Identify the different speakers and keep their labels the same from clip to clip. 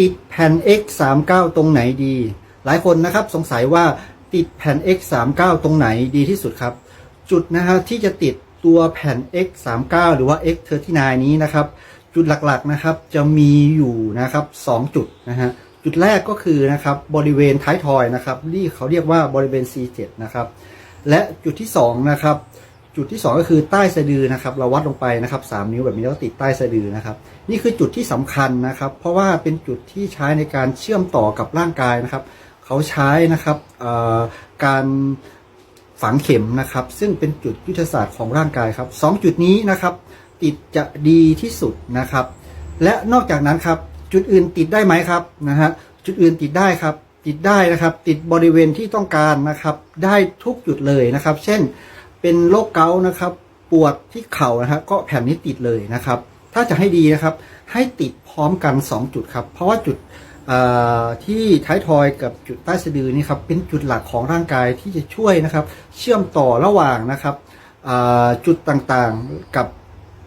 Speaker 1: ติดแผ่น X39 ตรงไหนดี หลายคนนะครับสงสัยว่าติดแผ่น X39 ตรงไหนดีที่สุดครับ จุดนะฮะที่จะติดตัวแผ่น X39 หรือว่า X39 นี้นะครับ จุดหลักๆนะครับจะมีอยู่นะครับ 2 จุดนะฮะจุดแรกก็คือนะครับบริเวณท้ายทอยนะครับที่เขาเรียกว่าบริเวณ C7 นะครับและจุดที่2นะครับ จุดที่ 2 ก็คือใต้สะดือนะครับ เราวัดลงไปนะครับ3นิ้วแบบนี้แล้วติดใต้สะดือนะครับ นี่คือจุดที่สำคัญนะครับ เพราะว่าเป็นจุดที่ใช้ในการเชื่อมต่อกับร่างกายนะครับ เขาใช้นะครับการฝังเข็มนะครับ ซึ่งเป็นจุดยุทธศาสตร์ของร่างกายครับสองจุดนี้นะครับ ติดจะดีที่สุดนะครับ และนอกจากนั้นครับจุดอื่นติดได้ไหมครับนะฮะจุดอื่นติดได้ครับ ติดได้นะครับ ติดบริเวณที่ต้องการนะครับ ได้ทุกจุดเลยนะครับ เช่น เป็นโรคเกาต์นะครับ ปวดที่เข่านะฮะก็แผ่นนี้ติดเลยนะครับ ถ้าจะให้ดีนะครับ ให้ติดพร้อมกัน 2 จุดครับ เพราะว่าจุดที่ท้ายทอยกับจุดใต้สะดือนี่ครับเป็นจุดหลักของร่างกายที่จะช่วยนะครับ เชื่อมต่อระหว่างนะครับจุดต่างๆกับ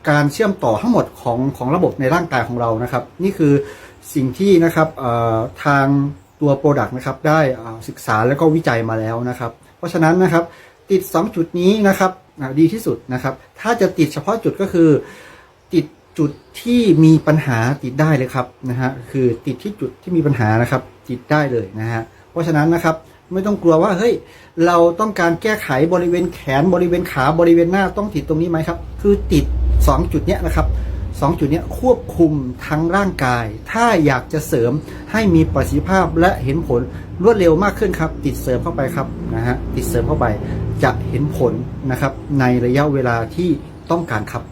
Speaker 1: การเชื่อมต่อทั้งหมดของของระบบในร่างกายของเรานะครับ นี่คือสิ่งที่นะครับทางตัวโปรดักต์นะครับได้ศึกษาแล้วก็วิจัยมาแล้วนะครับ เพราะฉะนั้นนะครับ ติด 2 จุดนี้นะครับดีที่สุดนะครับ ถ้าจะติดเฉพาะจุดก็คือ ติดจุดที่มีปัญหาติดได้เลยครับนะฮะคือติดที่จุดที่มีปัญหานะครับ ติดได้เลยนะฮะเพราะฉะนั้นนะครับไม่ต้องกลัวว่าเฮ้ยเราต้องการแก้ไขบริเวณแขนบริเวณขาบริเวณหน้าต้องติดตรงนี้ไหมครับ คือติด 2 จุดเนี้ยนะครับสองจุดเนี้ยควบคุมทั้งร่างกาย ถ้าอยากจะเสริมให้มีประสิทธิภาพและเห็นผลรวดเร็วมากขึ้นครับ ติดเสริมเข้าไปครับนะฮะติดเสริมเข้าไป จะเห็นผลนะครับในระยะเวลาที่ต้องการครับ